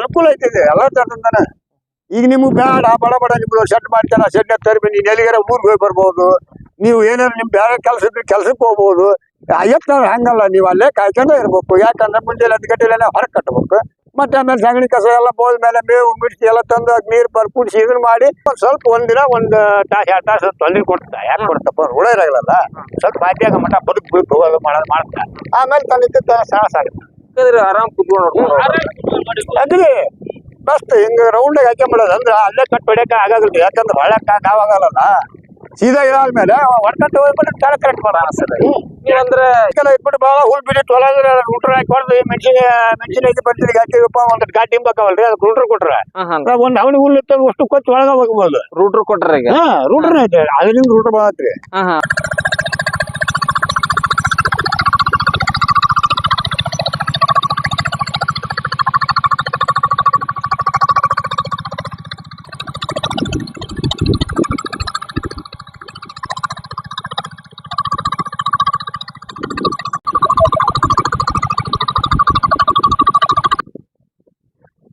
ಅನುಕೂಲ ಐತಿದೆ ಎಲ್ಲ ತರದಿಂದಾನೆ ಈಗ ನಿಮ್ಗೆ ಬೇಡ ಬಡ ಬಡ ನಿಮ್ಗೆ ಶೆಡ್ ಮಾಡ್ತಾರ ಶೆಡ್ ತರ್ಬಿ, ನೀನ್ ಎಲ್ಲಿಗಾರ ಊರಿಗೆ ಹೋಗಿ ಬರ್ಬೋದು. ನೀವು ಏನಾರು ನಿಮ್ ಬೇರೆ ಕೆಲಸ ಇದ್ರೆ ಕೆಲ್ಸಕ್ಕೆ ಹೋಗ್ಬೋದು. ಅಯ್ಯಪ್ಪ, ಹಂಗಲ್ಲ, ನೀವು ಅಲ್ಲೇ ಕಾಯ್ಕೊಂಡೇ ಇರ್ಬೇಕು. ಯಾಕಂದ್ರೆ ಮುಂಜಾನೆ ಹತ್ತು ಗಂಟೆಲೆ ಕಟ್ಟಬೇಕು ಮತ್ತೆ ಆಮೇಲೆ ಸಗಣಿ ಕಸ ಎಲ್ಲ ಬೋದ ಮೇಲೆ ಮೇವು ಮಿಡ್ಸಿ ಎಲ್ಲ ತಂದು ನೀರು ಬರ್ ಕುಡಿಸಿ ಇದನ್ನ ಮಾಡಿ ಸ್ವಲ್ಪ ಒಂದಿನ ಒಂದು ತಾಸು, ಎರಡು ತಾಸು ತೊಂದ್ರೆ ಕೊಡ್ತಾ. ಯಾರು ಕೊಡ್ತಪ್ಪ ಹುಳ ಇರಲ್ಲ ಸ್ವಲ್ಪ ಬಾಟ್ಯಾಗ ಮಠ ಬದುಕು ಮಾಡೋದು ಮಾಡ್ತಾ. ಆಮೇಲೆ ತಂದಿದ್ದ ಸಾಹಸ ಆಗುತ್ತೆ ಯಾಕಂದ್ರೆ ಆರಾಮ್ ಕುತ್ಕೊಂಡು ಅದ್ರಿ ಮಸ್ತ್ ಹಿಂಗ ರೌಂಡ್ ಹಾಕ್ಕೊಂಬಿಡೋದು ಅಂದ್ರೆ ಅಲ್ಲೇ ಕಟ್ ಹೊಡ್ಯಕ ಆಗೋದಿಲ್ಲ ಯಾಕಂದ್ರೆ ಹೊಳಕ್ ಆವಾಗಲ್ಲ ಸೀದಾ ಇದಾದ್ಮೇಲೆ ಹೊಡ್ಕೊಂಡು ಹೋಗ್ಬಿಟ್ಟು ಕೆಳ ಕರೆಕ್ಟ್ ಮಾಡೋ ನೀವಂದ್ರೆ ಕೆಲ ಇಟ್ಬಿಟ್ಟು ಭಾಳ ಹುಲ್ ಬಿಟ್ಟು ಹೊಲ ಗುಂಟ್ರ ಹಾಕಿ ಹೊಡೆದು ಮೆಣಸಿನ ಮೆಣಸಿನ ಐತಿ ಬರ್ತೀವಿ ಹಾಕಿವಪ್ಪ ಒಂದ್ ಗಾಡಿ ಹಿಂಬಾಕವಲ್ರಿ ಅದು ರೂಟ್ರ್ ಕೊಟ್ರ. ಒಂದ್ ಅವನಿ ಹುಲ್ಲು ಇತ್ತು ಅಷ್ಟು ಕೊಚ್ಚ ಒಳಗ ಹೋಗ್ಬೋದು. ರೂಟ್ರ್ ಕೊಟ್ರ ಈಗ. ಹಾ ರೂಟ್ರ್ ಐತೆ ಅದರಿಂದ ರೂಟ್ರ್ ಬರತ್ರಿ ಹಾ ಹಾ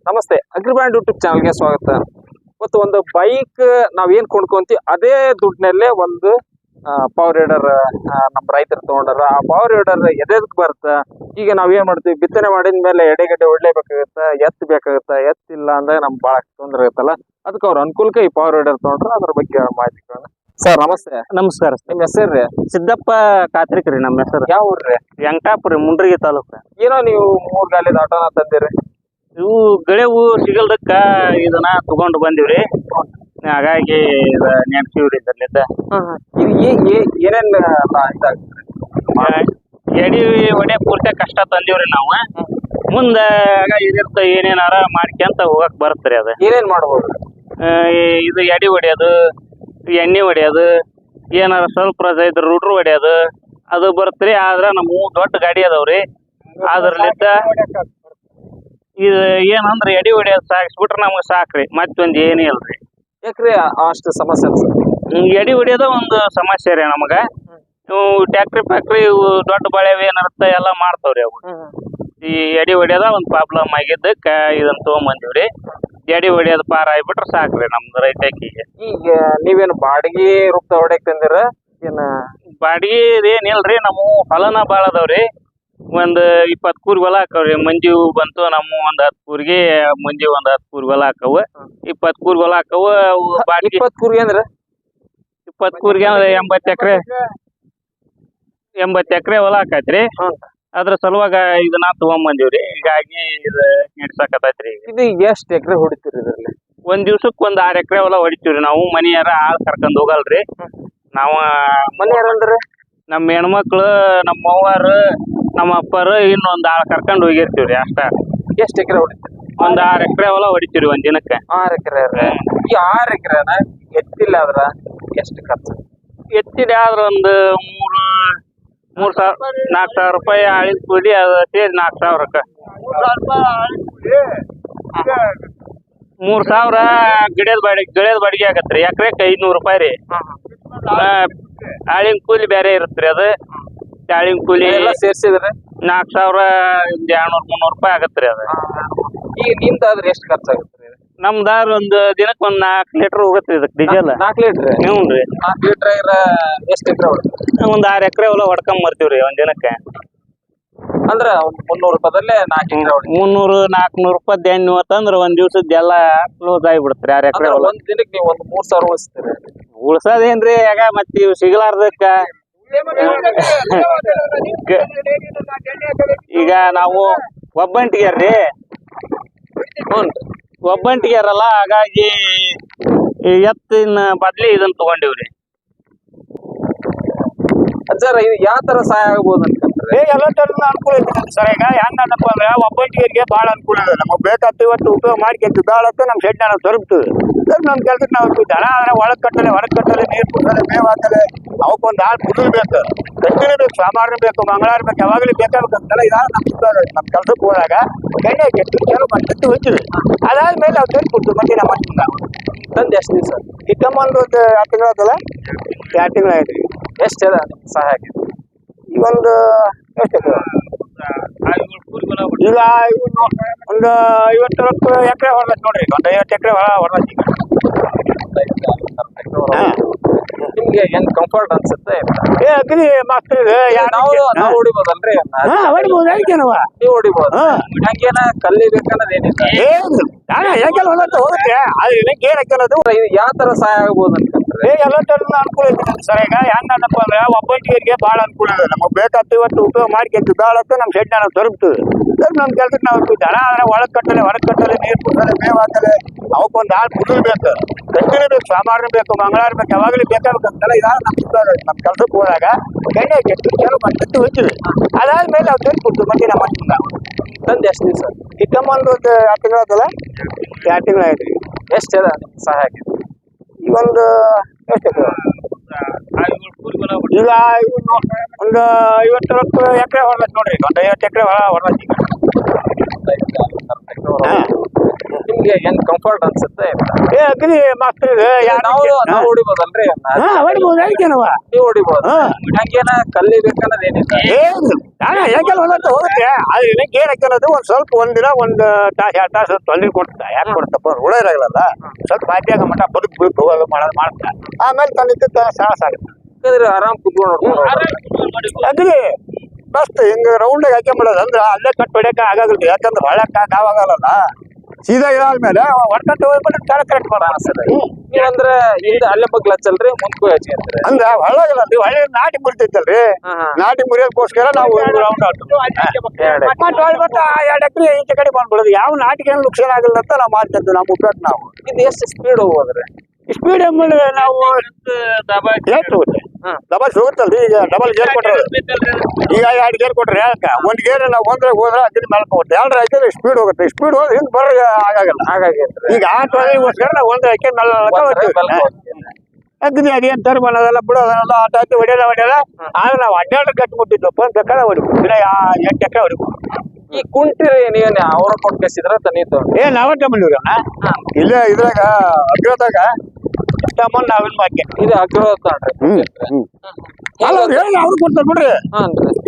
ನಮಸ್ತೆ ಅಗ್ರಿಬ್ಯಾಂಡ್ ಯೂಟ್ಯೂಬ್ ಚಾನಲ್ಗೆ ಸ್ವಾಗತ. ಇವತ್ತು ಒಂದು ಬೈಕ್ ನಾವೇನ್ ಕೊಂಡ್ಕೊಂತೀವಿ ಅದೇ ದುಡ್ಡಿನಲ್ಲೇ ಒಂದು ಪವರ್ ರೈಡರ್ ನಮ್ಮ ರೈತರು ತಗೊಂಡಾರ. ಆ ಪವರ್ ರೈಡರ್ ಎದೆದಕ್ ಬರುತ್ತೆ ಈಗ ನಾವ್ ಏನ್ ಮಾಡ್ತೀವಿ ಬಿತ್ತನೆ ಮಾಡಿದ ಮೇಲೆ ಎಡೆಗಡ್ಡೆ ಒಡ್ಲೇಬೇಕಾಗತ್ತ ಎತ್ ಬೇಕಾಗತ್ತ? ಎತ್ ಇಲ್ಲ ಅಂದ್ರೆ ನಮ್ಗೆ ಬಹಳ ತೊಂದರೆ ಇರುತ್ತಲ್ಲ ಅದಕ್ಕೆ ಅವ್ರ ಅನುಕೂಲಕ್ಕೆ ಈ ಪವರ್ ರೈಡರ್ ತಗೊಂಡ್ರ ಅದ್ರ ಬಗ್ಗೆ ಮಾಹಿತಿ ಸರ್ ನಮಸ್ತೆ. ನಮಸ್ಕಾರ ನಿಮ್ ಹೆಸರ್ರಿ ಸಿದ್ದಪ್ಪ ಕಾತ್ರಿಕ್ರಿ ನಮ್ಮ ಹೆಸರು. ಯಾವ ಊರ್ರಿ? ವೆಂಕಟಾಪುರ ಮುಂಡ್ರಿಗಿ ತಾಲೂಕು. ಏನೋ ನೀವು ಮೂರ್ ಗಾಲಿದ ಆಟೋನ ತಂದಿರಿ. ಇವು ಗಳೆವು ಸಿಗಲ್ದಕ್ಕ ಇದನ್ನ ತಗೊಂಡು ಬಂದಿವ್ರಿ. ಹಾಗಾಗಿ ಇದ ನೆನ್ಸಿವ್ರಿ ಇದರ್ಲಿಂದ ಏನೇನ್ ಎಡಿ ಒಡೆ ಪೂರ್ತಿ ಕಷ್ಟ ತಂದಿವ್ರಿ ನಾವು. ಮುಂದ ಇದಿರ್ತ ಏನೇನಾರ ಮಾಡ್ಕೊಂತ ಹೋಗಕ್ ಬರತ್ರಿ ಅದ. ಏನೇನ್ ಮಾಡ್ಬೋದು? ಇದು ಎಡಿ ಹೊಡೆಯೋದು ಎಣ್ಣೆ ಹೊಡೆಯೋದು ಏನಾರ ಸ್ವಲ್ಪ ರಜ ಇದ್ರ ರೂಟ್ರ್ ಹೊಡೆಯೋದು ಅದು ಬರತ್ರಿ. ಆದ್ರ ನಮ್ಮ ದೊಡ್ಡ ಗಾಡಿ ಅದಾವ್ರಿ. ಅದ್ರಲ್ಲಿದ್ದ ಇದು ಏನಂದ್ರೆ ಎಡಿ ಹೊಡ್ಯೋದು ಸಾಗಿಸ್ಬಿಟ್ರೆ ನಮ್ಗೆ ಸಾಕ್ರಿ ಮತ್ತೊಂದು ಏನು ಇಲ್ರಿ. ಯಾಕ್ರಿ ಅಷ್ಟು ಸಮಸ್ಯೆ ಅನ್ಸುತ್ತೆ? ಹ್ಮ್, ಎಡಿ ಹೊಡಿಯೋದ ಒಂದು ಸಮಸ್ಯೆ ರೀ ನಮಗ. ಇವು ಟ್ಯಾಕ್ಟ್ರಿ ಫ್ಯಾಕ್ಟ್ರಿ ಇವು ದೊಡ್ಡ ಬಳೆ ಏನಿರುತ್ತೆ ಎಲ್ಲ ಮಾಡ್ತಾವ್ರಿ ಅವು. ಈ ಎಡಿ ಹೊಡಿಯೋದ ಒಂದ್ ಪ್ರಾಬ್ಲಮ್ ಆಗಿದ್ದಕ್ಕ ಇದನ್ನ ತಗೊಂಬಂದಿವ್ರಿ. ಎಡಿ ಹೊಡಿಯೋದು ಪಾರ ಆಗ್ಬಿಟ್ರೆ ಸಾಕ್ರಿ ನಮ್ದು ರೈತಕಿಗೆ ಈಗ ನೀವೇನು ಬಾಡಿಗೆ ರೂಪದ ಹೊಡಿಯಕ್ ತಂದಿರ ಏನ? ಬಾಡಿಗೆ ಏನಿಲ್ರಿ ನಮ್ಮ ಹೊಲನ ಭಾಳ ಅದಾವ್ರಿ. ಒಂದ್ ಇಪ್ಪತ್ ಕೂರ್ ಹೊಲ ಹಾಕವ್ರಿ. ಮಂಜಿ ಬಂತು ನಮ್ಮ ಒಂದ್ ಹತ್ ಕೂರ್ಗೆ ಮಂಜಿ ಒಂದ್ ಹತ್ ಕೂರ್ ಹೊಲ ಹಾಕವು. ಇಪ್ಪತ್ ಕೂರ್ ಹೊಲ ಹಾಕವು ಅವು ಬಾಡಿಗೆ ಇಪ್ಪತ್ ಕೂರ್ಗೆ ಅಂದ್ರ? ಇಪ್ಪತ್ ಕೂರ್ಗೆ ಅಂದ್ರ ಎಂಬತ್ ಎಕರೆ. ಎಂಬತ್ ಎಕರೆ ಹೊಲ ಹಾಕೈತ್ರಿ. ಅದ್ರ ಸಲುವಾಗ ಇದನ್ನ ತಗೊಂಬಂದಿವ್ರಿ. ಹೀಗಾಗಿ ಇದ ನಡ್ಸಕತೈತ್ರಿ ಈಗ ಇದು ಎಷ್ಟ್ ಎಕರೆ ಹೊಡಿತೀರಿ ಇದ್ರಲ್ಲಿ? ಒಂದ್ ದಿವ್ಸಕ್ ಒಂದ್ ಆರ್ ಎಕರೆ ಹೊಲ ಹೊಡಿತೀವ್ರಿ ನಾವು. ಮನಿಯಾರ ಆಳ್ ಕರ್ಕೊಂಡ್ ಹೋಗಲ್ರಿ. ನಾವ ಮನಿಯಾರ ಯಾರಂದ್ರೆ ನಮ್ಮ ಹೆಣ್ಮಕ್ಳು ನಮ್ಮ ಅವ್ವಾರು ನಮ್ಮ ಅಪ್ಪರು ಇನ್ನೊಂದ್ ಆಳ್ ಕರ್ಕೊಂಡ್ ಹೋಗಿರ್ತೀವ್ರಿ ಅಷ್ಟ. ಎಷ್ಟು ಎಕರೆ ಹೊಡಿತೀರಿ? ಒಂದು ಆರ್ ಎಕರೆ ಹೊಲ ಹೊಡಿತೀವ್ರಿ ಒಂದ್ ದಿನಕ್ಕೆ. ಆರು ಎಕರೆ ಈ ಆರು ಎಕರೆನ ಎತ್ತಿಲ್ಲ ಅದ್ರ ಎಷ್ಟು ಖರ್ಚು? ಎತ್ತಿದೆ ಆದ್ರ ಒಂದು ಮೂರು ಮೂರ್ ಸಾವಿರ ನಾಲ್ಕು ಸಾವಿರ ರೂಪಾಯಿ ಆಳಿದ ಕೂಲಿ ಅದ ಸೇರಿ ನಾಲ್ಕು ಸಾವಿರಕ್ಕ. ಮೂರ್ ಸಾವಿರ ಗಿಡದ ಬಾಡಿಗೆ ಗಿಡದ ಬಾಡಿಗೆ ಆಗತ್ರಿ ಎಕರೆಕ್ ಐದ್ನೂರ್ ರೂಪಾಯಿ ರೀ. ಆಳಿನ ಕೂಲಿ ಬೇರೆ ಇರುತ್ತೆ ಅದು. ಆಳಿನ ಕೂಲಿ ಎಲ್ಲ ಸೇರ್ಸಿದ್ರೆ? ನಾಲ್ಕ್ ಸಾವಿರ ಒಂದು ಎರಡ್ನೂರ್ ಮುನ್ನೂರ್ ರೂಪಾಯಿ ಆಗತ್ರಿ ಅದು. ಈಗ ನಿಮ್ದಾದ್ರೆ ಎಷ್ಟ್ ಖರ್ಚಾಗುತ್ತೆ ನಮ್ದಾರ ಒಂದ್ ದಿನಕ್ ಒಂದ್ ನಾಲ್ಕ್ ಲೀಟರ್ ಹೋಗುತ್ತೆ ಇದಕ್ ಡೀಸೆಲ್ ನಾಲ್ಕು ಲೀಟರ್ ಹ್ಞೂ ರೀ. ನಾಲ್ಕು ಲೀಟರ್ ಎಷ್ಟ್ ಎಕರೆ ಹೊಡಿತೀರಿ? ಒಂದ್ ಆರ್ ಎಕರೆ ಹೊಲ ಹೊಡ್ಕೊಂಡ್ ಬರ್ತೀವ್ರಿ ಒಂದ್ ದಿನಕ್ಕೆ ಅಂದ್ರ ಒಂದ್ ಮುನ್ನೂರು ರೂಪಾಯಿದಲ್ಲೇ ನಾಲ್ಕು ಹೊಡಿ ಮುನ್ನೂರು ನಾಲ್ಕನೂರು ರೂಪಾಯಿ ಎಣ್ಣೆ ಹೋತಂದ್ರ ಒಂದ್ ದಿವ್ಸದ ಎಲ್ಲ ಕ್ಲೋಸ್ ಆಗಿಬಿಡ್ತ್ರಿ ಯಾರ ಎಕರೆ ಹೊಲ. ಒಂದ್ ದಿನಕ್ಕೆ ನೀವು ಒಂದ್ ಮೂರ್ ಸಾವಿರ ಉಳಿಸ್ತೀರಿ. ಉಳ್ಸೋದೇನ್ರಿ ಯಾಕ ಮತ್ ಇವ್ ಸಿಗ್ಲಾರ್ದಕ್ಕ? ಈಗ ನಾವು ಒಬ್ಬಂಟಿಗ್ಯಾರ್ರಿ. ಹ್ಞೂ ಒಬ್ಬಂಟಿಗ್ಯಾರಲ್ಲ ಹಾಗಾಗಿ ಎತ್ತಿನ ಬದ್ಲಿ ಇದನ್ನ ತಗೊಂಡಿವ್ರಿ. ಅಜ್ಜಾರ ಇದು ಯಾವ ತರ ಸಹಾಯ ಆಗ್ಬೋದು ಅನ್ಕೊಂಡ್ರೆ ಏ ಎಲ್ಲ ತರದ ಅನುಕೂಲ ಐತಿ ಸರ್ ಈಗ ಹೆಂಗಂದಪ್ಪ ಅಂದ್ರೆ ಒಬ್ಬಟ್ಟಿಗೆ ಭಾಳ ಅನುಕೂಲ ಇದೆ. ನಮಗೆ ಬೇಕಾದ ಇವತ್ತು ಉಪಯೋಗ ಮಾಡ್ಕೊಂತ ಭಾಳತ್ತು ನಮ್ಮ ಶೆಡ್ ನಾವು ತರುಪ್ತೀವಿ ಸರ್ ನಮ್ಮ ಕೆಲಸಕ್ಕೆ ನಾವು ದನ ಆದ್ರೆ ಒಳಗೆ ಕಟ್ಟಲೆ ಹೊರಗೆ ಕಟ್ಟಲೆ ನೀರು ಕುಡ್ಸಲೆ ಮೇವು ಹಾಕಲೆ ಅವಕ್ಕೊಂದು ಆಳು ಕುದುರೆ ಬೇಕು. ಗಟ್ಟಿನೇ ಬೇಕು ಸಾಮಾನು ಬೇಕು ಮಂಗಳಾರ ಬೇಕು ಯಾವಾಗಲೂ ಬೇಕಾಗಬೇಕಂತಲ್ಲ ಇದಾದ ನಮ್ಮ ನಮ್ಮ ಕೆಲ್ಸಕ್ಕೆ ಹೋದಾಗ ಎಣ್ಣೆ ಕೆಟ್ಟು ಕೆಲವು ಮತ್ತೆ ಹೋಗ್ತೀವಿ ಅದಾದ್ಮೇಲೆ ನಾವು ತಂದು ಕೊಡ್ತೀವಿ ಮತ್ತೆ ನಮ್ಮ ಮನೆಯಿಂದ ತಂದು ಎಷ್ಟು ದಿವಸ? ಇಟ್ಟಮ್ಮ ಒಂದು ಹತ್ತು ತಿಂಗಳು ಆಯ್ತಲ್ಲ ಎರಡು ತಿಂಗಳು ಆಯ್ತು. ಎಷ್ಟ್ ಅದ ಸಹಾಯ ಆಗಿದೆ ಒಂದು ಎಷ್ಟು ಈಗ ಒಂದು ಐವತ್ತು ಎಕರೆ ಹೊಡೆದ್ ನೋಡ್ರಿ. ಒಂದು ಐವತ್ತು ಎಕರೆ ಹೊರ ಈಗ. ನಿಮ್ಗೆ ಕಂಫರ್ಟ್ ಅನ್ಸುತ್ತೆ ಏ ಅಗ್ರಿ ಮಸ್ತ್ ಇದೆ ಯಾರು ನಾವು ನಾವು ಹೊಡಿಬೋದಲ್ರಿ? ಹಾ ಹೊಡಿಬೋದು ಐತೇನವ ನೀವು ಹೊಡಿಬೋದು. ಹಾ. ಹಂಗೇನ ಕಲಿಬೇಕನ್ನೋದ್ ಏನಿಲ್ಲ. ಏನು ಹೋಗುತ್ತೆ ಹಾಕೋದು ಯಾವ ತರ ಸಹಾಯ ಆಗ್ಬೋದು ಏ ಎಲ್ಲ ತರದ ಅನುಕೂಲ ಐತಿ ಸರ್ ಈಗ ಹೆಂಗಂದಪ್ಪ ಅಂದ್ರೆ ಒಬ್ಬಟ್ಟಿಗೆ ಭಾಳ ಅನುಕೂಲ ಇದೆ. ನಮಗೆ ಬೇಕಾದ ಇವತ್ತು ಉಪಯೋಗ ಮಾಡ್ಕೊಂಡು ಭಾಳ ಹೊತ್ತು ನಮ್ಮ ಶೆಡ್ ನಾವು ಸರ್ ನಮ್ಮ ಕೆಲಸಕ್ಕೆ ನಾವು ಜನ ಆದ್ರೆ ಒಳಗೆ ಕಟ್ಟಲೆ ಹೊರಗೆ ಕಟ್ಟಲೆ ನೀರು ಕುಡ್ತಾರೆ ಮೇವು ಹಾಕಲೆ. ಅವಕ್ಕೊಂದು ಆಳು ಕುಡಿದು ಬೇಕು. ಗಟ್ಟಿನೇ ಬೇಕು ಸಾಮಾನು ಬೇಕು ಮಂಗಳಾರ ಬೇಕು ಯಾವಾಗಲೂ ಬೇಕಾಗಬೇಕಂತಲ್ಲ ಇದಾಗ ನಮ್ಮ. ನಮ್ಮ ಕೆಲ್ಸಕ್ಕೆ ಹೋದಾಗ ಎಣ್ಣೆ ಕೆಟ್ಟು ಕೆಲವು ಮತ್ತೆ ಹೋಗ್ತೀವಿ. ಅದಾದ್ಮೇಲೆ ನಾವು ತಂದು ಕೊಡ್ತೀವಿ ಮತ್ತೆ ನಮ್ಮ ಮನೆಯಿಂದ ತಂದ್ ಎಷ್ಟು ದಿವಸ? ಚಿಕ್ಕಮ್ಮಂದು ಒಂದು ಎರಡು ತಿಂಗಳಾಯ್ತಲ್ಲ ಎರಡು ತಿಂಗಳಾಯ್ತು ಎಷ್ಟ್ ಸಹಾಯ ಆಗಿದೆ ಒಂದು ಎಷ್ಟು ಈಗ ಇವ್ನು ಒಂದು ಐವತ್ತು ಅರವತ್ತು ಎಕರೆ ಹೊರಲತ್ ನೋಡ್ರಿ. ಒಂದು ಐವತ್ತು ಎಕರೆ ಹೊಲ ಹೊರಲತ್ ಈಗ. ನಿಮ್ಗೆ ಏನ್ ಕಂಫರ್ಟ್ ಅನ್ಸುತ್ತೆ? ಏ ಅಗ್ರಿ ಮಸ್ತ್ ಇದೆ ಯಾರು ನಾವು ನಾವು ಹೊಡಿಬೋದಲ್ರಿ? ಹಾ ಹೊಡಿಬೋದು ಐತೇನವ ನೀವು ಹೊಡಿಬೋದು. ಹಾ. ಹಂಗೇನ ಕಲಿಬೇಕನ್ನೋದ್ ಏನಿಲ್ಲ. ಏನು ನಾನು ಯಾಕೆಲ್ಲ ಹೊಲ ಹೋಗುತ್ತೆ ಆದ್ರೆ ನಿನಗೆ ಏನು ಹಾಕೋದು ಒಂದು ಸ್ವಲ್ಪ ಒಂದಿನ ಒಂದು ತಾಸು ಎರಡು ತಾಸು ತೊಂದರೆ ಕೊಡ್ತಾ. ಯಾಕೆ ಕೊಡ್ತಪ್ಪ? ಇರಲ್ಲ ಸ್ವಲ್ಪ ಬಾಟ್ಯಾಗ ಮಠ ಬದುಕು ಹೋಗೋದು ಮಾಡೋದು ಮಾಡ್ತಾ. ಆಮೇಲೆ ತಂದಿದ್ದ ಆಗುತ್ತೆ ಯಾಕಂದ್ರೆ ಆರಾಮ್ ಕುತ್ಕೊಂಡು ನೋಡ್ಕೊಂಡು ಅದ್ರಿ ಮಸ್ತ್ ಹಿಂಗ ರೌಂಡ್ ಮಾಡೋದು? ಅಂದ್ರೆ ಅಲ್ಲೇ ಕಟ್ ಹೊಡ್ಯಕ ಆಗೋದಿಲ್ಲ ಯಾಕಂದ್ರೆ ಹೊಳಕ್ಕ ಕಾವಾಗಲ್ಲ ಸೀದಾ ಇದಾದ್ಮೇಲೆ ಹೊಡ್ಕಂತ ಹೋಗ್ಬಿಟ್ಟು ಕೆಳ ಕರೆಕ್ಟ್ ಮಾಡೋ ಅನ್ಸಲ್ಲ ನೀವಂದ್ರ ಹಿಂದ ಅಲ್ಲೇ ಬಗ್ಗೆ ಹಚ್ಚಲ್ರಿ ಮುಂದ್ಕೂ ಹಚ್ಚಿ ಅಂತೀರಿ. ಅಂದ್ರೆ ರೀ ಹೊಳೆ ನಾಟಿ ಮುರಿತೈತಲ್ರಿ ನಾಟಿ ಮುರಿಯೋದಕ್ಕೋಸ್ಕರ ನಾವು ಒಂದು ರೌಂಡ್. ಮತ್ತೆ ಹೊಳ್ ಆ ಎರಡು ಎಕರೆ ಈಚೆ ಕಡೆ ಬಂದ್ಬಿಡೋದು. ಯಾವ ನಾಟಿಗೆ ಏನು ನುಕ್ಸಾನ ಆಗಲ್ಲ ಅಂತ ನಾವು ಮಾಡ್ತಿದ್ವಿ ನಮ್ಮ ಉಪಯೋಗ ನಾವು. ಇದು ಎಷ್ಟು ಸ್ಪೀಡ್ ಹೋಗೋದ್ರಿ ಸ್ಪೀಡ್ ಎಂಬುದು ನಾವು ಎಷ್ಟು. ಡಬಲ್ ಹೋಗುತ್ತಲ್ರಿ ಈಗ ಡಬಲ್ ಗೇರ್ ಕೊಟ್ರೆ ಈಗ ಎರಡು ಗೇರ್ ಕೊಟ್ರೆ ಯಾಕೆ? ಒಂದ್ ಗೇರ್ ನಾವು ಒಂದ್ರೆ ಹೋದ್ರೆ ಅದ್ರ ಮೇಲೆ ಹೋಗುತ್ತೆ. ಎರಡರ ಹಾಕಿದ್ರೆ ಸ್ಪೀಡ್ ಹೋಗುತ್ತೆ. ಸ್ಪೀಡ್ ಹೋದ್ರೆ ಹಿಂದೆ ಬರ ಆಗಾಗಲ್ಲ ಈಗ ಆ ತೊಳೆಗೋಸ್ಕರ ನಾವು ಒಂದ್ರೆ ಹಾಕಿ ಮೇಲೆ ಅಗ್ನಿ ಅದೇನು ತರ್ ಅನ್ನೋದಲ್ಲ ಬಿಡೋದಲ್ಲ ಆಟ ಆಯ್ತು ಹೊಡೆಯಲ್ಲ ಹೊಡೆಯಲ್ಲ ಆದ್ರೆ ನಾವು ಹನ್ನೆರಡು ಗಟ್ಟು ಅಂತ ಬೇಕಾದ್ರೆ ಹೊಡಿಬೋದು ದಿನ ಯಾ- ಎಂಟು ಎಕರೆ ಹೊಡಿಬೋದು ಈ ಕುಂಟಿರಿ ನೀವೇನ್ ಅವ್ರ ಕೊಟ್ಟು ಕಸಿದ್ರ ತನೀತು ಏ ನಾವೇ ಇಲ್ಲ ಇಲ್ಲೇ ಇದ್ರಾಗ ಅಗ್ರದಾಗ ತಮ್ಮನ್ ನಾವಿನ್ ಬಾಕಿ ಇದು ಆಗಿರೋದ್ ನೋಡ್ರಿ ಹ್ಮ್. ಹ್ಮ್. ಅಲ್ಲ ಅವ್ರು ಹೇಳಿ ಅವ್ರು ಕೊಡ್ತಾರೆ ಬಿಡ್ರಿ.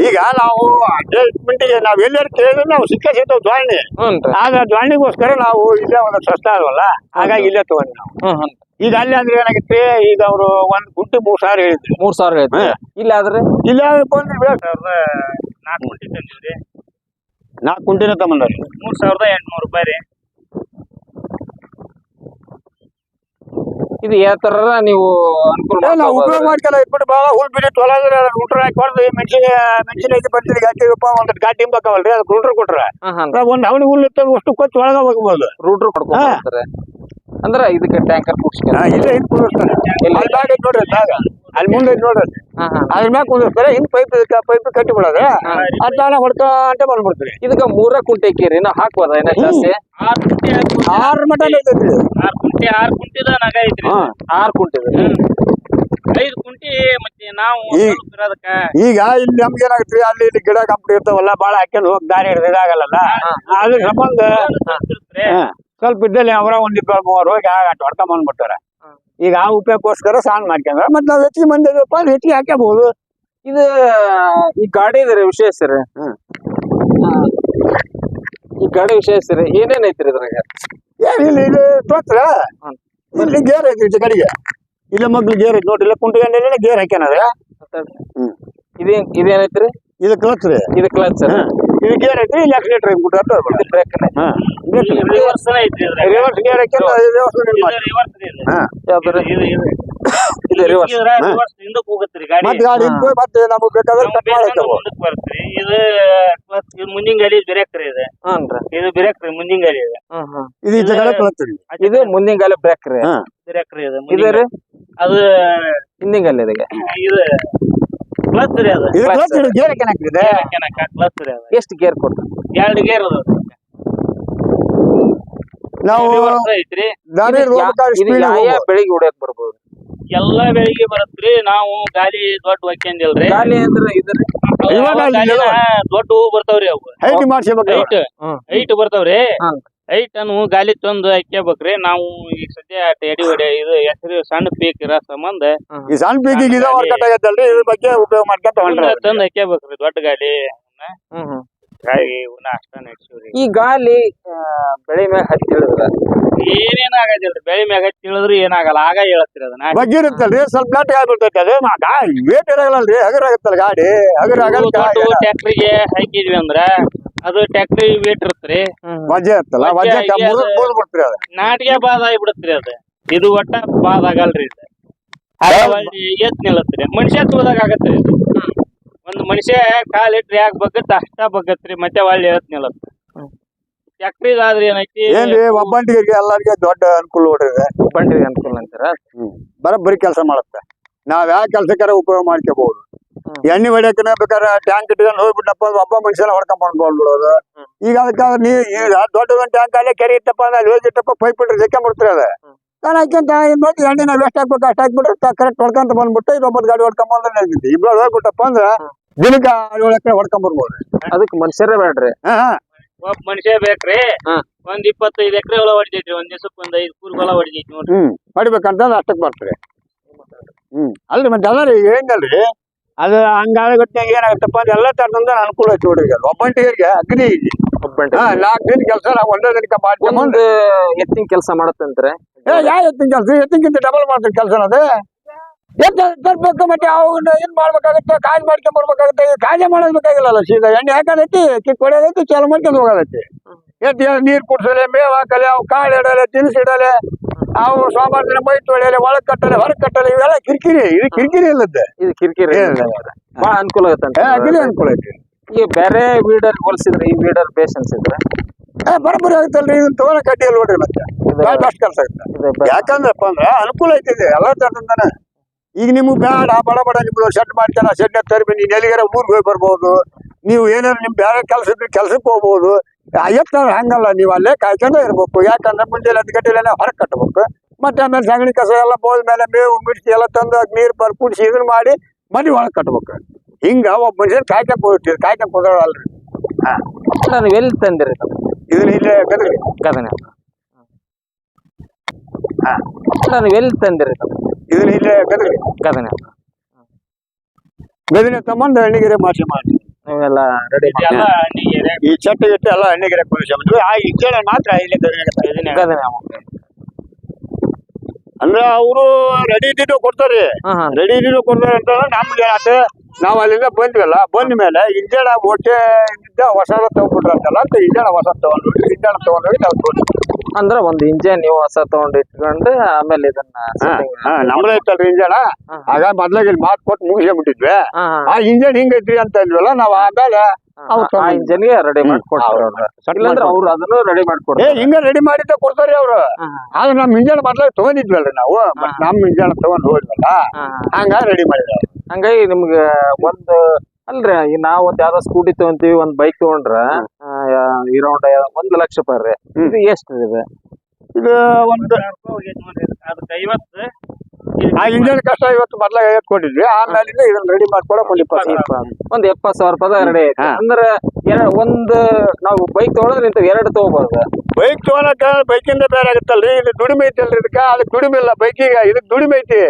ಈಗ ನಾವು ಅಡ್ಜಸ್ಟ್ಮೆಂಟ್ ನಾವು ಎಲ್ಲಾರು ಕೇಳಿದ್ರೆ ನಾವು ಸಿಕ್ಕ ಸಿಗ್ತಾವ್ ಜ್ವಾಳಿ ಹ್ಞೂನ್ರಿ ಆಗ ಜ್ವಾಳಿಗೋಸ್ಕರ ನಾವು ಇಲ್ಲೇ ಒಂದು ಸಸ್ತ ಆಗಲ್ಲ ಹಾಗಾಗಿ ಇಲ್ಲೇ ತಗೊಂಡ್ ನಾವು. ಈಗ ಅಲ್ಲಿ ಅಂದ್ರೆ ಏನಾಗುತ್ತೆ ಈಗ ಅವರು ಒಂದ್ ಗುಂಟು ಮೂರ್ ಸಾವಿರ ಹೇಳಿದ್ರು. ಮೂರ್ ಸಾವಿರ ಐತಿ ಹಾ. ಇಲ್ಲ ಆದ್ರೆ? ಇಲ್ಲ ಬಂದ್ರೆ ನಾಲ್ಕು ಕುಂಟಿ ತಂದಿವ್ರಿ. ನಾಲ್ಕು ಕುಂಟಿನ ತಗೊಂಡ್ರಿ ಮೂರ್ ಸಾವಿರದ ಎಂಟ್ನೂರು ರೂಪಾಯಿ ರೀ. ಇದು ಯಾವ ತರ ನೀವು ಅನುಕೂಲ ನಾವು ಉಪಯೋಗ ಮಾಡ್ಕಲ್ಲ. ಇಟ್ಬಿಟ್ಟು ಭಾಳ ಹುಲ್ ಬಿಡಿ ಹೊಲ ಗುಂಟ್ರ ಹಾಕಿ ಹೊಡೆದು ಮೆಣಸಿನ ಮೆಣಸಿನ ಐತಿ ಬರ್ತೀರಿ ಹಾಕಿವಪ್ಪ ಒಂದ್ ಗಾಟಿ ಹಿಂಬಾಕವಲ್ರಿ ಅದು ರೂಟ್ರ್ ಕೊಟ್ರ. ಒಂದ್ ಅವನಿ ಹುಲ್ಲು ಇತ್ತು ಅಷ್ಟು ಕೊಚ್ಚ ಒಳಗ ಹೋಗ್ಬೋದು. ರೂಟ್ರ್ ಕೊಡ್ಕೊಂಡ್ರೆ ಅಂದ್ರೆ ಇದಕ್ಕೆ ಟ್ಯಾಂಕರ್ ಹಾ, ಇಲ್ಲೇ? ಐತಿ ನೋಡ್ರಿ ಅಲ್ಲಿ ಮುಂದೆ ನೋಡ್ರಿ. ಅದ್ರ ಮ್ಯಾಗ ಕುಂದಿರ್ತಾರೆ ಹಿಂದ್ ಪೈಪ್ ಪೈಪ್ ಕಟ್ಟಿ ಬಿಡೋದು. ಅದಾನ ಹೊಡ್ಕೊಂತ ಬಂದ್ಬಿಡ್ತೀರಿ. ಇದಕ್ಕ ಮೂರ ಕುಂಟೆ ಹಾಕಿರಿ ಇನ್ನ ಹಾಕ್ಬೋದ ಇನ್ನ ಜಾಸ್ತಿ? ಆರ್ ಕುಂಟಿ ಹಾಕ್ಬೋದು. ಆರು ಮಟ ಐತೈತ್ರಿ ಆರ್ ಕುಂಟಿ ಆರ್ ಕುಂಟಿದ ನಗ ಐತ್ರಿ. ಆರ್ ಕುಂಟೆ ಐದ್ ಕುಂಟಿ ಮತ್ತೆ ನಾವು ಈಗ ಇಲ್ಲಿ ನಮ್ಗೆ ಏನಾಗತ್ರಿ ಅಲ್ಲಿ ಇಲ್ಲಿ ಗಿಡ ಕಂಪ್ನಿ ಇರ್ತಾವಲ್ಲ ಬಾಳ ಹಾಕ್ಯಂಡ್ ಹೋಗಿ ದಾರಿ ಹಿಡಿದು ಇದಾಗಲ್ಲ ಅದ್ರ ಸಂಬಂಧ. ಸ್ವಲ್ಪ ಇದ್ದಲ್ಲಿ ಅವರ ಒಂದಿಬ್ಬರು ಮೂವರು ಹೋಗಿ ಅಟ್ ಹೊಡ್ಕೊಂಡ್ ಬಂದ್ಬಿಡ್ತಾರ. ಈಗ ಆ ಉಪಯೋಗಕ್ಕೋಸ್ಕರ ಸಾನ್ ಮಾಡ್ಕೊಂಡ್ರ ಮತ್ ನಾವ್ ಹೆಚ್ಚಿಗೆ ಮಂದಿ ಅಂದ್ರೆ ಹೆಚ್ಚಿಗೆ ಹಾಕ್ಯಬಹುದು ಇದು ಈ ಗಾಡಿ ಇದ್ರಿ ವಿಶೇಷ ರೀ ಹ್ಮ್. ಈ ಗಾಡಿ ವಿಶೇಷ ರೀ ಏನೇನ್ ಐತ್ರಿ ಇದ್ರಾಗ? ಏನ್ ಇಲ್ಲಿ ಇದು ತೋತ್ರ. ಇಲ್ಲಿ ಗೇರ್ ಐತಿ ಕಡೆಗೆ. ಇಲ್ಲ ಮಗ್ಳು ಗೇರ್ ಐತಿ ನೋಡ್ರಿ ಇಲ್ಲ ಕುಂಟಗಂಡ ಗೇರ್ ಹಾಕ್ಯಾನದ ಹ್ಮ್. ಇದೇನ್ ಇದೇನೈತ್ರಿ ಇದು ಕ್ಲಚ್ ರೀ. ಇದು ಕ್ಲಚ್ ಇದು ಗೇರ್ ಐತಿ ಇಲ್ಲಿ ಆಕ್ಸಿಲೇಟರ್ ಐತಿ ಇದು ಬ್ರೇಕ್ ಇದು reverse ನೇ ಐತ್ರಿ ಇದ್ರಾಗ. ರಿವರ್ಸ್ ಗೇರ್ ಹಾಕ್ಯಾನ ರಿವರ್ಸ್ ಇದು reverse. ಇದು. ಹಾ. ಇದು ರಿವರ್ಸ್ ಹಿಂದಕ್ಕೆ ಹೋಗುತ್ತೆ ಗಾಡಿ. ಮತ್ತೆ ಗಾಡಿ ಇದ್ದು ಮತ್ತೆ ನಮಗ್ ಬೇಕಾದ್ರೆ ಕಟ್ ಮಾಡ್ತೇವೆ ಇದು ಮುಂದಿನ ಗಾಡಿ ಬ್ರೇಕ್ ರೀ ಇದು. ಹಾನ್ರಿ ಇದು ಬ್ರೇಕ್ ರೀ ಮುಂದಿನ ಗಾಡಿ ಇದು. ಇದು ಮುಂದಿನ ಗಾಲಿ ಬ್ರೇಕ್ ರೀ. ಬ್ರೇಕ್ ರೀ ಇದು ಇದು ಮುಂದಿನ ರೀ ಅದು ಹಿಂದಿನ ಗಾಲಿ ಇದಕ್ಕೆ ಇದು ಕ್ಲಚ್ ರೀ ಅದು. ಇದು Clutch. ಕ್ಲಚ್ ಇದು ಗೇರ್ ಹಾಕ್ಯಾನಿದೆ ಕ್ಲಚ್ ರೀ ಅದು. ಎಷ್ಟು ಗೇರ್ ಕೊಡ್ರಿ ಎರಡು ಗೇರ್ ಅದ ನಾವು ಐತ್ರಿ. ದಾರಿ ಸ್ಪೀಡ್ ಬೆಳಿಗ್ಗೆ ಹೊಡ್ಯಾಕ್ ಬರ್ಬೋದು? ಎಲ್ಲಾ ಬೆಳಿಗ್ಗೆ ಬರತ್ರಿ. ನಾವು ಗಾಳಿ ದೊಡ್ಡ ಹೊಕ್ಕಂದಿಲ್ರಿ ಗಾಲಿ ಅಂದ್ರೆ ಇದ್ರಿ. ದೊಡ್ಡ ಹೂ ಬರ್ತಾವ್ರಿ ಅವು. ಹೈಟ್ ಮಾಡ್ಸ್ಬೇಕು ಹೈಟ್. ಹೈಟ್ ಬರ್ತಾವ್ರಿ. ಹೈಟ್ ಅನ್ನು ಗಾಲಿ ತಂದು ಹಾಕ್ಯಬೇಕ್ರಿ. ನಾವು ಈಗ ಸದ್ಯ ಎಡಿ ಹೊಡೆ ಇದು ಹೆಸರು ಸಣ್ಣ ಪೀಕ್ ಇರೋ ಸಂಬಂಧ ಈ ಸಣ್ಣ ಪೀಕಿಗೆ ಇದ ವರ್ಕಟ್ ಆಗೈತಲ್ರಿ ಇದ್ರ ಬಗ್ಗೆ ಉಪಯೋಗ ಮಾಡ್ಕೊಂತ ಹೊಂಟ್ರ ತಂದು ಹಾಕ್ಯಬೇಕ್ರಿ ದೊಡ್ಡ ಗಾಲಿ. ಹಿಂಗಾಗಿ ಇವನ್ನ ಅಷ್ಟ ನಡೆಸಿವ್ರಿ. ಈ ಗಾಲಿ ಬೆಳಿ ಬೆಳೆ ಮ್ಯಾಗ ಹತ್ತಿ ಇಳಿದ್ರ ಏನೇನ್ ಆಗದಿಲ್ರಿ ಬೆಳಿ ಮ್ಯಾಗ ತಿಳಿದ್ರು ಏನಾಗಲ್ಲ ಆಗ ಹೇಳತ್ತೀರಿ ಅದನ್ನ. ಬಗ್ಗಿರುತ್ತಲ್ರಿ ಸ್ವಲ್ಪ ಲಾಟ್ ಆಗ್ಬಿಡ್ತೈತೆ ಅದು. ಮ- ಗಾ ವೇಟ್ ರೀ ಹಗರ್ ಆಗತ್ತಲ್ಲ ಗಾಡಿ ಹಗರ್ ಆಗಲ್ಲ ಟ್ಯಾಕ್ಟ್ರಿಗೆ ಹಾಕಿದ್ವಿ ಅಂದ್ರ ಅದು ಟ್ಯಾಕ್ಟ್ರಿ ವೇಟ್ ಇರುತ್ತೆ ವಜ್ಜೆ ಇರ್ತಲ್ಲ ಆಗಿ ಮುರಿದ್ ಅದು- ಮುರಿದ್ ಬಿಡ್ತೀರಿ ಅದ. ನಾಟಿಗೆ ಬಾದ ಆಗಿಬಿಡತ್ರಿ ಅದು. ಇದು ಒಟ್ಟ ಬಾದ ಆಗಲ್ರಿ ಇದು. ಎತ್ ನಿಲ್ಲತ್ರಿ. ಮನುಷ್ಯ ತುಳ್ದಾಗ ಆಗತ್ರಿ ಇದು. ಒಂದ್ ಮನುಷ್ಯ ಕಾಲ್ ಇಟ್ರಿ ಯಾಕೆ ಬಗ್ಗತ್ತ? ಅಷ್ಟ ಬಗ್ಗತ್ರಿ. ಮತ್ತೆ ಒಳ್ಳೆ ಎತ್ ನಿಲ್ಲತ್ ಟ್ಯಾಕ್ಟ್ರಿದಾದ್ರೆ ಏನೈತಿ? ಏನ್ರಿ ಒಬ್ಬಂಟಿಗೆ ಎಲ್ಲರಿಗೆ ದೊಡ್ಡ ಅನುಕೂಲ ನೋಡ್ರಿ. ಬಂಡಿಗೆ ಅನುಕೂಲ ಅಂತೀರ? ಬರಬ್ಬರಿ ಕೆಲಸ ಮಾಡುತ್ತೆ. ನಾವ್ ಯಾವ ಕೆಲಸಕ್ಕಾರ ಉಪಯೋಗ ಮಾಡ್ಕೋಬಹುದು. ಎಣ್ಣೆ ಹೊಡ್ಯಕನ ಬೇಕಾದ್ರೆ ಟ್ಯಾಂಕ್ ಇಟ್ಕೊಂಡು ಹೋಗ್ಬಿಟ್ಟಪ್ಪ ಒಬ್ಬ ಮನುಷ್ಯನ ಹೊಡ್ಕೊಂಡ್ ಬಂದ್ಬಿಡೋದು. ಈಗ ಅದಕ್ಕೆ ನೀ ದೊಡ್ಡ ದೊಡ್ಡದೊಂದು ಟ್ಯಾಂಕ್ ಅಲ್ಲೇ ಕೆರೆ ಇತ್ತಪ್ಪ ಅಂದ್ರೆ ಅಲ್ಲಿ ಹೋಗಿಟ್ಟಪ್ಪ ಪೈಪ್ ಇಟ್ರೆ ಸಿಕ್ಕಂಬಿಡ್ತಾರೆ ಬಿಡ್ತಾರೆ ಅದು. ನಾನು ಹಾಕ್ಯಂತ ನೋಡಿ ಎಣ್ಣೆ ನಾವು ಎಷ್ಟು ಹಾಕ್ಬೇಕು ಅಷ್ಟು ಹಾಕ್ಬಿಟ್ರೆ ಕರೆಕ್ಟ್ ಹೊಡ್ಕೊಂತ ಬಂದ್ಬಿಟ್ಟು ಇನ್ನೊಬ್ಬರು ಗಾಡಿ ಹೊಡ್ಕೊಂಡ್ ಬಂದ್ರೆ ನಡೀತೈತಿ ಇಬ್ಬರು ಹೋಗ್ಬಿಟ್ಟಪ್ಪ ಅಂದ್ರೆ ದಿನಕ್ಕೆ ಏಳು ಎಕರೆ ಹೊಡ್ಕೊಂಡ್ ಬರ್ಬೋದು. ಅದಕ್ಕೆ ಮನುಷ್ಯರೇ ಬೇಡ್ರಿ. ಒಬ್ಬ ಮನುಷ್ಯ ಬೇಕ್ರಿ. ಹಾ. ಒಂದ್ ಇಪ್ಪತ್ತೈದು ಎಕರೆ ಹೊಲ ಹೊಡಿತೈತ್ರಿ ಒಂದ್ ದಿವಸಕ್ಕೆ ಒಂದ್ ಐದ್ ಕೂರ್ ಹೊಲ ಹೊಡಿತೈತಿ ನೋಡ್ರಿ. ಹೊಡಿಬೇಕಂತಂದ್ರೆ ಅಷ್ಟಕ್ಕೆ ಬರ್ತಾರೆ. ಹ್ಮ್. ಅಲ್ರಿ ಮತ್ತೆ ಈಗ ಏನಲ್ರಿ ಅದು ಹಂಗಾದ್ರೆ ಗೊತ್ತಾಗ ಏನಾಗುತ್ತಪ್ಪ ಅಂದ್ರೆ ಎಲ್ಲ ತರದಿಂದ ಅನುಕೂಲ ಐತಿ ನೋಡ್ರಿ ಅದು ಒಬ್ಬಂಟಿಗೆ ಅಗ್ನಿ ಐತಿ ಒಬ್ಬಂಟಿ ಹಾ ನಾಲ್ಕು ದಿನ ಕೆಲಸ ನಾವು ಒಂದೇ ದಿನಕ್ಕೆ ಮಾಡ್ಕೊಂಬಂದು ಒಂದು ಎತ್ತಿನ ಕೆಲಸ ಮಾಡತ್ತಂದ್ರೆ ಏ ಯಾವ ಎತ್ತಿನ ಕೆಲಸ ಎತ್ತಿನಕ್ಕಿಂತ ಡಬಲ್ ಮಾಡ್ತೀನಿ ಕೆಲಸ ಅದು ಎತ್ತ ತರ್ಬೇಕು ಮತ್ತೆ ಅವನ್ನ ಏನ್ ಮಾಡ್ಬೇಕಾಗತ್ತೆ ಕಾಜ್ ಮಾಡ್ಕೊಂಡ್ ಬರ್ಬೇಕಾಗತ್ತೆ ಈಗ ಕಾಜೆ ಮಾಡೋದ್ ಬೇಕಾಗಿಲ್ಲಲ್ಲ ಸೀದಾ ಎಣ್ಣೆ ಹಾಕೋದೈತಿ ಕಿಕ್ ಹೊಡೆಯೋದೈತಿ ಚಾಲು ಮಾಡ್ಕೊಂಡು ಹೋಗೋದೈತಿ ಎತ್ತಿ ನೀರ್ ಕುಡ್ಸಲೆ ಮೇವ್ ಹಾಕಲೆ ಅವು ಕಾಳು ಇಡಲೆ ತಿನಿಸು ಇಡಲೆ ಅವು ಸೋಮವಾರ ದಿನ ಮೈ ತೊಳೆಯಲೆ ಒಳಗ್ ಕಟ್ಟಲೆ ಹೊರಗ್ ಕಟ್ಟಲೆ ಇವೆಲ್ಲ ಕಿರಿಕಿರಿ. ಇದು ಕಿರಿಕಿರಿ ಇಲ್ಲದ್ದೆ ಇದು ಕಿರಿಕಿರಿ. ಬಹಳ ಅನುಕೂಲ ಆಗುತ್ತೆ ಅಗ್ನಿ ಅನುಕೂಲ ಐತಿ. ಈ ಬೇರೆ ವೀಡರ್ ಹೋಲಿಸಿದ್ರೆ ಈ ವೀಡರ್ ಬೇಸ್ ಅನ್ಸಿದ್ರೆ? ಬರಬರಿ ಆಗುತ್ತಲ್ರಿ ಇದನ್ನ ತಗೊಂಡ ಕಡ್ಡಿಯಲ್ಲಿ ನೋಡ್ರಿ ಮತ್ತೆ. ಬೆಸ್ಟ್ ಕೆಲಸ ಆಗುತ್ತೆ. ಯಾಕಂದ್ರಪ್ಪ ಅಂದ್ರ ಅನುಕೂಲ ಐತಿದೆ ಎಲ್ಲ ತರದಿಂದಾನ. ಈಗ ನಿಮ್ಗೆ ಬೇಡ ಬಡ ಬಡ ನಿಮ್ಗೆ ಶೆಡ್ ಮಾಡ್ಕೊಂಡು ಶೆಡ್ ತರ್ಬಿ ನೀನ್ ಎಲ್ಲಿಗಾರ ಊರಿಗೆ ಹೋಗಿ ಬರ್ಬೋದು. ನೀವು ಏನಾರು ನಿಮ್ ಬೇರೆ ಕೆಲಸ ಇದ್ರೆ ಕೆಲ್ಸಕ್ಕೆ ಹೋಗ್ಬೋದು. ಅಯ್ಯಪ್ಪ ಹಂಗಲ್ಲ ನೀವು ಅಲ್ಲೇ ಕಾಯ್ಕೊಂಡೇ ಇರ್ಬೇಕು. ಯಾಕಂದ್ರೆ ಮುಂಜಾನೆ ಹತ್ತು ಗಂಟೆಲೆ ಹೊರಗೆ ಕಟ್ಟಬೇಕು ಮತ್ತೆ ಆಮೇಲೆ ಸಗಣಿ ಕಸ ಎಲ್ಲ ಹೋದ ಮೇಲೆ ಮೇವು ಮಿಡ್ಸಿ ಎಲ್ಲ ತಂದು ನೀರು ಬರ್ ಕುಡಿಸಿ ಇದನ್ನ ಮಾಡಿ ಮನೆ ಒಳಗೆ ಕಟ್ಬೇಕು. ಹಿಂಗ ಒಬ್ಬ ಮನುಷ್ಯನ ಕಾಯ್ಕೊಂಡ್ ಹೋಗ್ತೀರಿ ಕಾಯ್ಕೊಂಡ್ ಕುದರಲ್ರಿ ನಾನು ಎಲ್ಲಿ ತಂದಿರಿ ಇದನ್ನ ಇಲ್ಲೇ ಗದಗ ಗದಗ ನಾನು ಎಲ್ಲಿ ತಂದಿರಿ ಇದನ್ನ ಇಲ್ಲೇ ಗದಗ ಗದನ ಗದಗ ತಮ್ಮಂದು ಎಣ್ಣಿಗೆರೆ ಮಾಸಿ ಮಾಡಿ. ನೀವೆಲ್ಲ ರೆಡಿ ಈ ಚಟ್ಟ ಗಿಟ್ಟ ಎಲ್ಲ ಎಣ್ಣೆಗೆರೆ ಕುದಿಸಿ ಆ ಮಾತ್ರ ಇಲ್ಲಿ ಅಂದ್ರೆ ಅವರು ರೆಡಿ ಇದ್ದಿದ್ದು ಕೊಡ್ತಾರೆ. ಹಾ ಹಾ. ರೆಡಿ ಇದ್ದಿದ್ದು ಕೊಡ್ತಾರೆ ಅಂತ ನಮ್ಗೆ ಏನಾಯ್ತು ನಾವು ಅಲ್ಲಿಂದ ಬಂದ್ವಲ್ಲ ಬಂದ ಮೇಲೆ ಇಂಜಣ ಹೊಟ್ಟೆ ಇದ್ದ ಹೊಸದ ತಗೊಂಡ್ಬಿಟ್ರಂತಲ್ಲ ಅಂತ ಇಂಜಣ ಹೊಸ ತಗೊಂಡು ಇಂಜಣ ತಗೊಂಡೋಗಿ ನಾವು ತಗೊಂಡ್ವಿ ಅಂದ್ರ ಒಂದು ಇಂಜನ್ ನೀವು ಹೊಸ ತಗೊಂಡು ಇಟ್ಕೊಂಡು ಆಮೇಲೆ ಇದನ್ನ ನಮ್ದೇ ಇತ್ತಲ್ರಿ ಇಂಜನ. ಆಗ ಮೊದ್ಲಾಗ ಇಲ್ಲಿ ಮಾತು ಕೊಟ್ಟು ಮುಗಿಸ್ಕೊಂಡ್ಬಿಟ್ಟಿದ್ವಿ. ಆ ಇಂಜನ್ ಹಿಂಗೈತ್ರಿ ಅಂತ ಇದ್ವಲ್ಲ ನಾವು ಆಮೇಲೆ ಇಂಜನ್ಗೆ ರೆಡಿ ಮಾಡಿ ಕೊಡ್ತಾರೆ ಅವ್ರು. ಅದನ್ನು ರೆಡಿ ಮಾಡ್ಕೊಡ್ತಾರೆ. ಹಿಂಗ ರೆಡಿ ಮಾಡಿದ್ದ ಕೊಡ್ತಾರೆ ಅವ್ರು. ಆಗ ಆದ್ರೆ ನಮ್ ಇಂಜನ್ ಮೊದ್ಲಾಗ ತಗೊಂಡಿದ್ವಲ್ರಿ ನಾವು ನಮ್ ಇಂಜನ್ ತಗೊಂಡ್ ಹೋದ್ವಲ್ಲ. ಹಂಗ ರೆಡಿ ಮಾಡಿದ ಹಂಗಾಗಿ ನಿಮ್ಗೆ ಒಂದು ಅಲ್ರಿ ಈ ನಾವ್ ಒಂದ್ ಯಾವ್ದೋ ಸ್ಕೂಟಿ ತಗೊಂತೀವಿ ಒಂದ್ ಬೈಕ್ ತಗೊಂಡ್ರ ಇರೌಂಡ್ ಒಂದ್ ಲಕ್ಷ ರೂಪಾಯಿ ರೀ. ಇದು ಎಷ್ಟು ರೀ ಇದು? ಒಂದು ಅದಕ್ಕೆ ಐವತ್ತು ಆ ಇಂಜನ್ ಕಷ್ಟ ಇವತ್ತು ಮೊದ್ಲಾಗ ಕೊಟ್ಟಿದ್ವಿ ಆಮೇಲೆ ಇದನ್ನ ರೆಡಿ ಮಾಡ್ಕೊಡಕ್ ಒಂದ್ ಇಪ್ಪತ್ತು ಒಂದ್ ಎಪ್ಪತ್ ಸಾವಿರ ರೂಪಾಯಿ ರೆಡಿ ಐತಿ. ಅಂದ್ರ ಎರ- ಒಂದ್ ನಾವು ಬೈಕ್ ತಗೊಳದ್ರೆ ಇಂತ ಎರಡು ತಗೋಬಹುದು ಬೈಕ್ ತಗೊಳಕ ಬೈಕಿಂದ ಬೇರೆ ಆಗುತ್ತಲ್ರಿ ಇದು ದುಡಿಮೆ ಐತಿ ಅಲ್ರಿ ಇದಕ್ಕ ಅದಕ್ಕೆ ದುಡಿಮೆ ಇಲ್ಲ ಬೈಕಿಗೆ ಇದಕ್ ದುಡಿಮೆ ಐತಿ.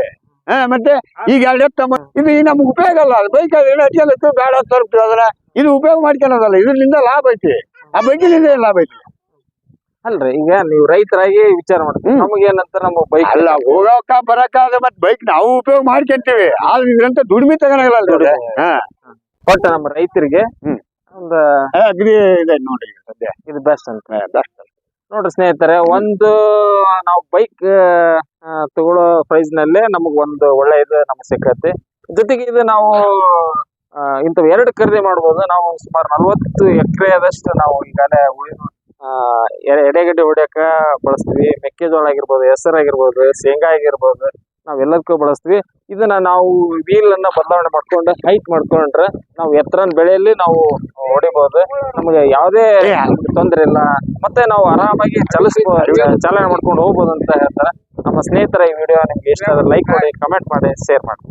ಹಾ ಮತ್ತೆ ಈಗ ಎರಡು ತಮ್ಮ ಇದು ಈ ನಮ್ಗೆ ಉಪಯೋಗ ಅಲ್ಲ. ಬೈಕ್ ಹಚ್ಕೊಳಕ್ಕೆ ಬೇಡ ತರ್ಬಿಟ್ಟು ಅದನ್ನ ಇದು ಉಪಯೋಗ ಮಾಡ್ಕೊಳೋದಲ್ಲ ಇದರಿಂದ ಲಾಭ ಐತಿ. ಆ ಬೈಕಿನಿಂದ ಲಾಭ ಐತಿ? ಅಲ್ರಿ ಈಗ ನೀವು ರೈತರಾಗಿ ವಿಚಾರ ಮಾಡ್ತೀವಿ. ನಮಗೇನಂತ ನಮ್ಮ ಬೈಕ್ ಅಲ್ಲ ಹೋಗಕ್ಕ ಬರಕ ಅದ ಮತ್ ಬೈಕ್ ನಾವು ಉಪಯೋಗ ಮಾಡ್ಕೊಂತೀವಿ. ಆದ್ರೆ ಇದ್ರಂತ ದುಡಿಮೆ ತಗೊಳಲ್ಲ ಒಟ್ಟ ನಮ್ಮ ರೈತರಿಗೆ ಒಂದು ಅಗ್ರಿ ಇದೆ ಈಗ ಸದ್ಯ. ಇದು ಬೆಸ್ಟ್ ಅಂತ. ಬೆಸ್ಟ್ ನೋಡ್ರಿ ಸ್ನೇಹಿತರೆ, ಒಂದು ನಾವು ಬೈಕ್ ತಗೊಳ್ಳೋ ಪ್ರೈಸ್ ನಲ್ಲೇ ನಮಗ್ ಒಂದು ಒಳ್ಳೆ ಇದು ನಮಗೆ ಸಿಕ್ಕತ್ತೆ. ಜೊತೆಗೆ ಇದು ನಾವು ಇಂಥವ್ ಎರಡು ಖರೀದಿ ಮಾಡ್ಬೋದು. ನಾವು ಸುಮಾರು ನಲ್ವತ್ತು ಎಕರೆ ಆದಷ್ಟು ನಾವು ಈಗಾಗಲೇ ಉಳಿದು ಎಡೆಗಡೆ ಎಡೆ- ಎಡೆಗಡ್ಡೆ ಹೊಡ್ಯಾಕ ಬಳಸ್ತೀವಿ. ಮೆಕ್ಕೆಜೋಳ ಆಗಿರ್ಬೋದು ಹೆಸರು ಆಗಿರ್ಬೋದು ಶೇಂಗಾ ಆಗಿರ್ಬೋದು ನಾವೆಲ್ಲದಕ್ಕೂ ಬಳಸ್ತೀವಿ. ಇದನ್ನ ನಾವು ವೀಲ್ ಅನ್ನ ಬದಲಾವಣೆ ಮಾಡ್ಕೊಂಡು ಹೈಟ್ ಮಾಡ್ಕೊಂಡ್ರೆ ನಾವು ಎತ್ತರನ ಬೆಳೆಯಲ್ಲಿ ನಾವು ಹೊಡಿಬಹುದು ನಮಗೆ ಯಾವುದೇ ತೊಂದರೆ ಇಲ್ಲ. ಮತ್ತೆ ನಾವು ಆರಾಮಾಗಿ ಚಲಿಸ್ಬೋದು ಚಾಲನೆ ಮಾಡ್ಕೊಂಡು ಹೋಗ್ಬೋದು ಅಂತ ಹೇಳ್ತಾರೆ. ನಮ್ಮ ಸ್ನೇಹಿತರ ಈ ವಿಡಿಯೋ ನಿಮ್ಗೆ ಇಷ್ಟ ಆದರೆ ಲೈಕ್ ಮಾಡಿ ಕಮೆಂಟ್ ಮಾಡಿ ಶೇರ್ ಮಾಡಿ.